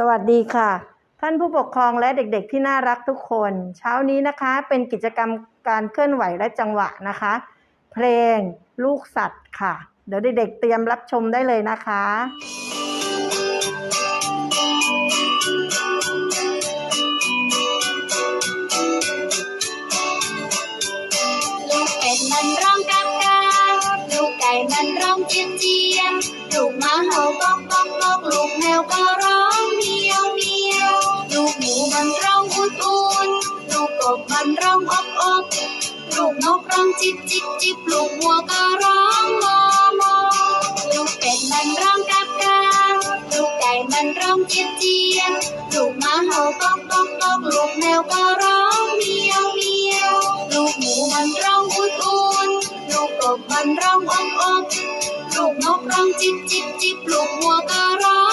สวัสดีค่ะ ท่านผู้ปกครองและเด็กๆที่น่ารักทุกคน เช้านี้นะคะเป็นกิจกรรมการเคลื่อนไหวและจังหวะนะคะ เพลงลูกสัตว์ค่ะ เดี๋ยวเด็กๆเตรียมรับชมได้เลยนะคะลูกเป็ดมันร้องกากกาลูกไก่มันร้องเจียมเจียมลูกหมาเห่าก๊อกก๊อก บมันร้องอบอบลูกนกร้องจิบจิบจิบลูกวัวก็ร้องมอมอลูกเป็ดมันร้องกากกาลูกไก่มันร้องเจี๊ยมเจียมลูกหมาเห่าก๊อกก๊อกก๊อกลูกแมวก็ร้องเมียวเมียวลูกหมูมันร้องอุดอุดลูกกบมันร้องอบอบลูกนกร้องจิบจิบจิบลูกวัวก็ร้อง